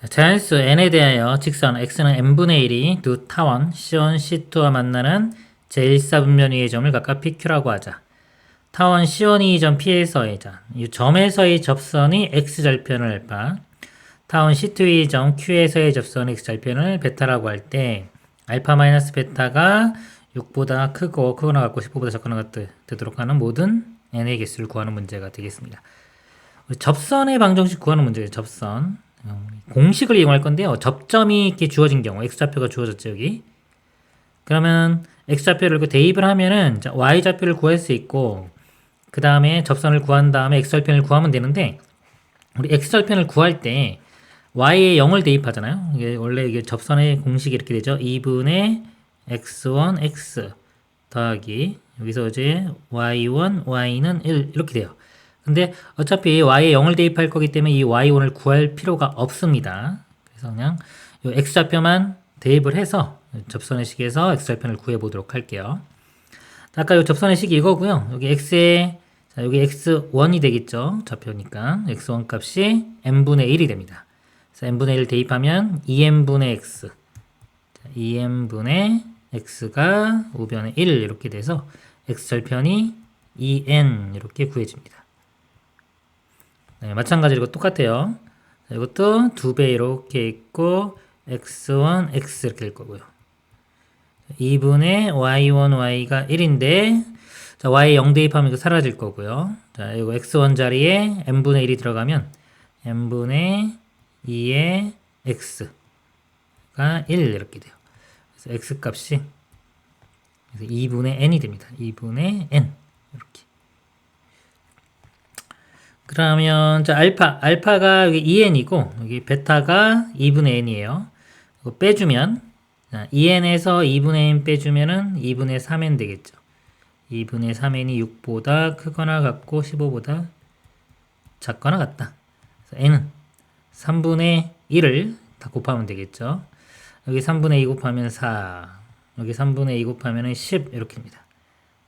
자, 자연수 n에 대하여 직선 x는 n분의 1이 두 타원 C1, C2와 만나는 제1사분면 위의 점을 각각 PQ라고 하자. 타원 C1이 점 P에서의 자, 이 점에서의 접선이 x절편을 바, 타원 C2의 점 Q에서의 접선 x절편을 베타라고 할 때 알파 마이너스 베타가 6보다 크고 크거나 같고 10보다 작거나 같 되도록 하는 모든 n의 개수를 구하는 문제가 되겠습니다. 접선의 방정식 구하는 문제예요. 접선. 어, 공식을 이용할 건데요. 접점이 이렇게 주어진 경우, x좌표가 주어졌죠, 여기. 그러면 x좌표를 이렇게 대입을 하면은 자, y좌표를 구할 수 있고, 그 다음에 접선을 구한 다음에 x절편을 구하면 되는데, 우리 x절편을 구할 때 y에 0을 대입하잖아요. 이게 원래 이게 접선의 공식이 이렇게 되죠. 2분의 x1, x 더하기 여기서 이제 y1, y는 1 이렇게 돼요. 근데 어차피 y에 0을 대입할 거기 때문에 이 y1을 구할 필요가 없습니다. 그래서 그냥 이 x좌표만 대입을 해서 접선의 식에서 x절편을 구해 보도록 할게요. 아까 이 접선의 식이 이거고요. 여기 x에 자, 여기 x1이 되겠죠. 좌표니까 x1 값이 n분의 1이 됩니다. 그래서 n분의 1 대입하면 2n분의 x 자, 2n분의 x가 우변의 1 이렇게 돼서 x절편이 2n 이렇게 구해집니다. 네, 마찬가지로 이거 똑같아요. 자, 이것도 두 배 이렇게 있고 x1, x 이렇게 될 거고요. 2분의 y1, y가 1인데 자, y 0 대입하면 이거 사라질 거고요. 자, 이거 x1 자리에 n분의 1이 들어가면 n분의 2의 x가 1 이렇게 돼요. 그래서 x 값이 그래서 2분의 n이 됩니다. 2분의 n 이렇게. 그러면 자 알파 알파가 여기 2n이고 여기 베타가 2분의 n이에요. 이거 빼주면 자, 2n에서 2분의 n 빼주면은 2분의 3n 되겠죠. 2분의 3n이 6보다 크거나 같고 15보다 작거나 같다. n은 3분의 1을 다 곱하면 되겠죠. 여기 3분의 2 곱하면 4, 여기 3분의 2 곱하면 10 이렇게입니다.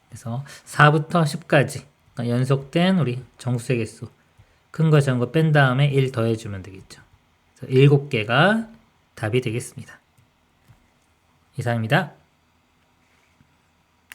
그래서 4부터 10까지 그러니까 연속된 우리 정수의 개수 큰 거 작은 거 뺀 다음에 1 더해주면 되겠죠. 그래서 7개가 답이 되겠습니다. 이상입니다.